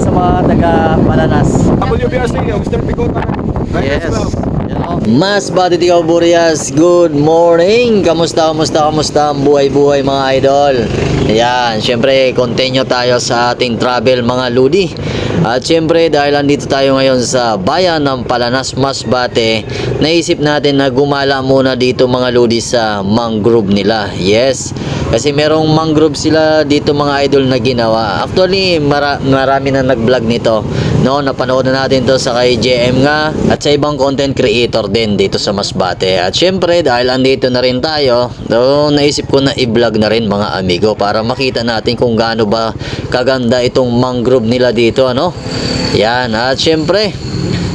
sa mga taga Palanas. WBRC, Mr. Picota. Yes. Mas Bati Tikaw Burias, good morning! Kamusta, kamusta, kamusta ang buhay-buhay mga idol? Ayan, syempre, continue tayo sa ating travel mga ludi. At syempre, dahil andito tayo ngayon sa bayan ng Palanas, Masbate, naisip natin na gumala muna dito mga ludi sa mangrove nila. Yes, kasi merong mangrove sila dito mga idol na ginawa. Actually, mara- marami na nag-vlog nito. No, napanood na natin to sa kay JM nga at sa ibang content creator din dito sa Masbate. At syempre, dahil andito na rin tayo, no, naisip ko na i-vlog na rin mga amigo para makita natin kung gaano ba kaganda itong mangrove nila dito, ano? Yan, at syempre,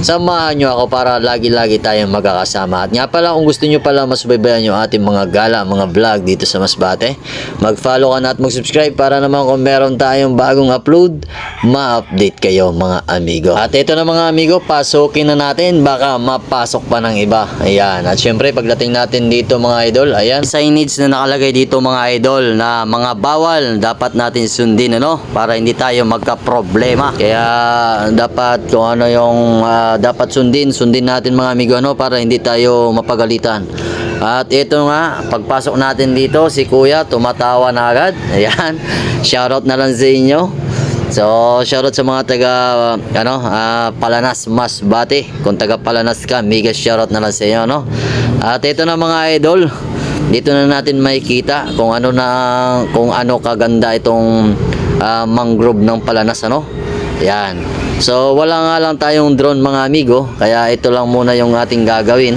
samahan nyo ako para lagi-lagi tayong magkakasama. At nga pala, kung gusto nyo pala masubaybayan yung ating mga gala, mga vlog dito sa Masbate, mag-follow ka na at mag-subscribe para naman kung meron tayong bagong upload, ma-update kayo mga amigo. At ito na mga amigo, pasukin na natin, baka mapasok pa ng iba. Ayan, at syempre pagdating natin dito mga idol, ayan, signage na nakalagay dito mga idol na mga bawal dapat natin sundin ano para hindi tayo magka-problema. Kaya dapat kung ano yung dapat sundin, sundin natin mga amigo ano para hindi tayo mapagalitan. At ito nga, pagpasok natin dito, si Kuya tumatawa na agad. Ayan, shoutout na lang sa inyo. So, shoutout sa mga taga ano, ah, Palanas Masbate. Kung taga Palanas ka, mega shoutout na lang sa inyo, no? At ito na mga idol. Dito na natin makikita kung ano na kung ano kaganda itong ah, mangrove ng Palanas, ano? Yan. So, wala nga lang tayong drone mga amigo, kaya ito lang muna yung ating gagawin.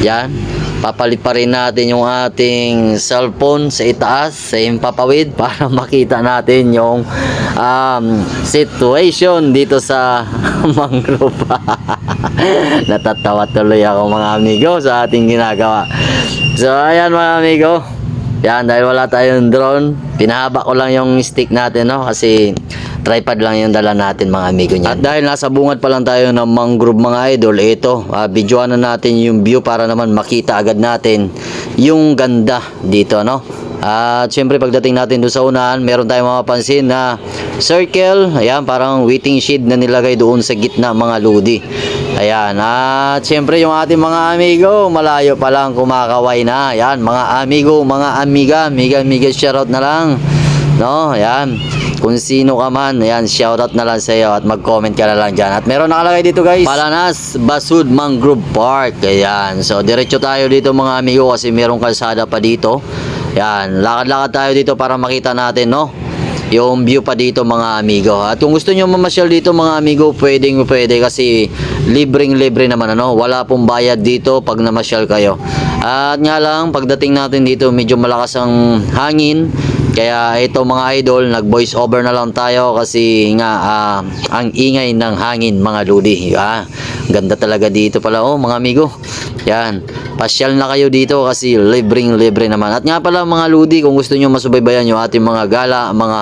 Yan papalit pa rin natin yung ating cellphone sa itaas, sa impapawid para makita natin yung um, situation dito sa mangrove. Natatawa tuloy ako mga amigo sa ating ginagawa. So ayan mga amigo, yan dahil wala tayong drone, pinahaba ko lang yung stick natin no kasi tripod lang yung dala natin mga amigo niyan. At dahil nasa bungad pa lang tayo ng mangrove mga idol, ito, uh, videoan na natin yung view para naman makita agad natin yung ganda dito, no? At syempre pagdating natin doon sa unahan, meron tayong mapapansin na circle, ayan, parang waiting shed na nilagay doon sa gitna mga ludi. Ayan, at syempre yung ating mga amigo, malayo pa lang kumakaway na. Ayan, mga amigo, mga amiga, amiga, amiga, shoutout na lang. No, ayan. Kung sino ka man, ayan, shoutout na lang sa iyo at mag-comment ka na lang dyan. At meron nakalagay dito guys, Palanas Basud Mangrove Park. Ayan, so diretso tayo dito mga amigo kasi merong kalsada pa dito. Ayan, lakad-lakad tayo dito para makita natin, no? Yung view pa dito mga amigo. At kung gusto nyo mamasyal dito mga amigo, pwedeng pwede kasi libreng libre naman ano. Wala pong bayad dito pag namasyal kayo. At nga lang, pagdating natin dito, medyo malakas ang hangin. Kaya ito mga idol, nag voice over na lang tayo kasi nga ah, ang ingay ng hangin mga ludi. Ah, ganda talaga dito pala oh mga amigo. Yan. Pasyal na kayo dito kasi libreng libre naman. At nga pala mga ludi, kung gusto nyo masubaybayan yung ating mga gala, mga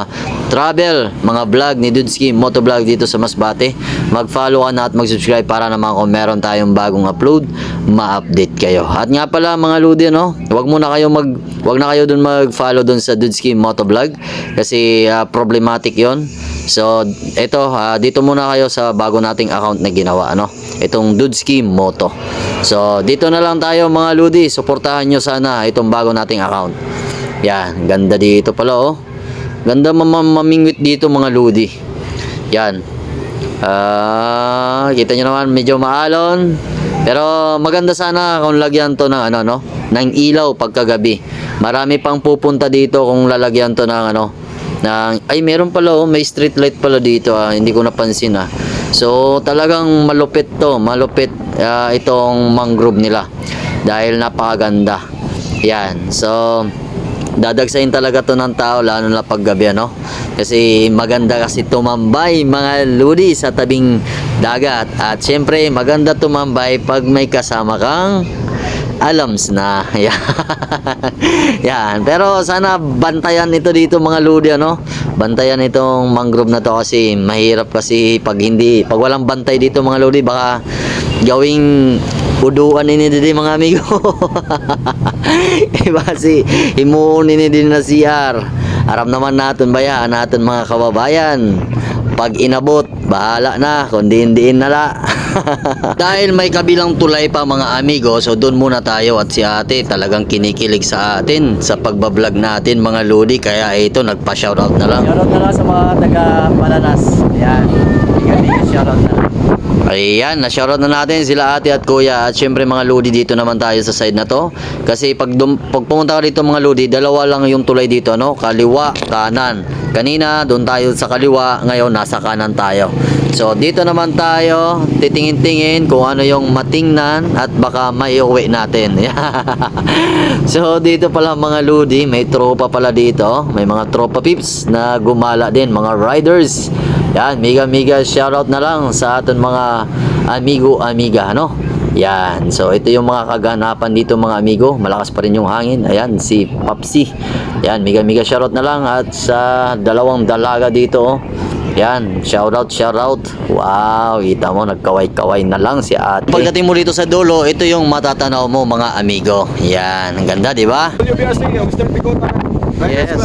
travel, mga vlog ni Dudski Motovlog dito sa Masbate, mag-follow ka na at mag-subscribe para naman kung meron tayong bagong upload, ma-update kayo. At nga pala mga ludi, no? Huwag muna kayo mag Huwag na kayo dun mag-follow dun sa Dudski Motovlog kasi ah, problematic 'yon. So, ito, ah, dito muna kayo sa bago nating account na ginawa, ano? Itong Dudski Moto. So, dito na lang tayo mga ludi. Suportahan nyo sana itong bago nating account. Yan, ganda dito pala, oh. Ganda mam- mamingwit dito mga ludi. Yan. Ah, kita nyo naman medyo maalon. Pero maganda sana kung lagyan to ng ano no, ng ilaw pagkagabi. Marami pang pupunta dito kung lalagyan to ng ano, ng ay meron pala oh, may street light pala dito ah, hindi ko napansin ah. So talagang malupit to, malupit ah, itong mangrove nila dahil napakaganda. Yan. So dadagsayin talaga to ng tao lalo na paggabi ano? Kasi maganda kasi tumambay mga ludi sa tabing dagat. At syempre maganda tumambay pag may kasama kang alams na. Yan. Yan. Pero sana bantayan ito dito mga ludi ano? Bantayan itong mangrove na to kasi mahirap kasi pag hindi pag walang bantay dito mga ludi baka gawing uduan ini din mga amigo iba si himuon ini din na CR aram naman natin bayaan natin mga kababayan Pag inabot, bahala na, kundi hindiin na la. Dahil may kabilang tulay pa mga amigo, so doon muna tayo at si ate talagang kinikilig sa atin sa pagbablog natin mga lodi. Kaya ito, nagpa-shoutout na lang. Shoutout na lang sa mga taga Palanas. Ayan. Biga-biga shoutout na lang. Ayan, na-shoutout na natin sila ate at kuya. At syempre mga lodi dito naman tayo sa side na to. Kasi pag, dum- pag pumunta ka dito mga lodi dalawa lang yung tulay dito no? Kaliwa, kanan. Kanina doon tayo sa kaliwa ngayon nasa kanan tayo. So dito naman tayo titingin-tingin kung ano yung matingnan at baka maiuwi natin. So dito pala mga lodi may tropa pala dito. May mga tropa pips na gumala din mga riders yan, mega mega shoutout na lang sa aton mga amigo amiga ano. Yan. So ito yung mga kaganapan dito mga amigo. Malakas pa rin yung hangin. Ayan si Papsi. Yan, mega mega shoutout na lang at sa dalawang dalaga dito. oh. Yan, shoutout shoutout. Wow, kita mo nagkaway-kaway na lang si ate. Pagdating mo dito sa dulo, ito yung matatanaw mo mga amigo. Yan, ang ganda, di ba? Yes.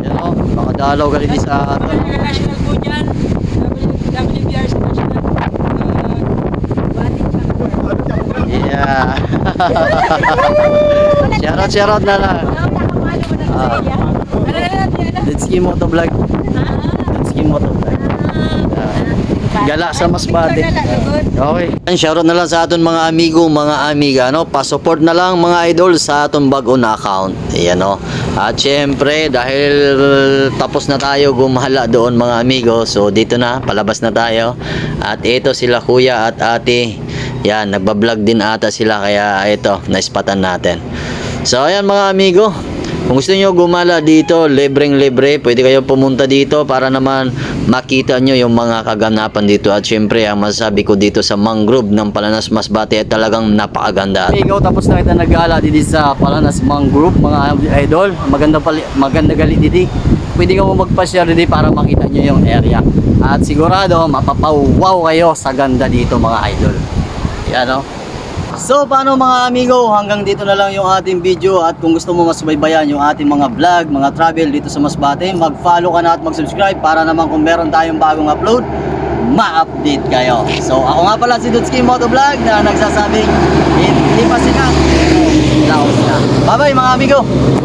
Yan oh, makadalaw ka rin sa National po dyan. WBRC National. Uh, Batik lang. Yeah. shoutout, shoutout na lang. Ah. Let's give mo to vlog. Let's give mo to vlog. Gala sa Masbate. Okay. Shoutout na lang sa aton mga amigo, mga amiga, no? Pa-support na lang mga idol sa aton bago na account. Ayan, no? At syempre, dahil tapos na tayo gumala doon mga amigo, so dito na, palabas na tayo. At ito sila kuya at ate. Yan, nagbablog din ata sila kaya ito, naispatan natin. So ayan mga amigo, kung gusto nyo gumala dito, libreng libre, pwede kayo pumunta dito para naman makita nyo yung mga kaganapan dito. At syempre, ang masasabi ko dito sa mangrove ng Palanas Masbate ay talagang napakaganda. Ikaw tapos na kita nag-gala dito sa Palanas Mangrove mga idol. Maganda pali, maganda gali dito. Pwede ka mo magpa-share dito para makita nyo yung area. At sigurado mapapawaw kayo sa ganda dito mga idol. Yan o. So paano mga amigo, hanggang dito na lang yung ating video at kung gusto mo masubaybayan yung ating mga vlog, mga travel dito sa Masbate, mag-follow ka na at mag-subscribe para naman kung meron tayong bagong upload, ma-update kayo. So ako nga pala si Dutski Motovlog na nagsasabing hindi pa sila, laos na. Bye bye mga amigo!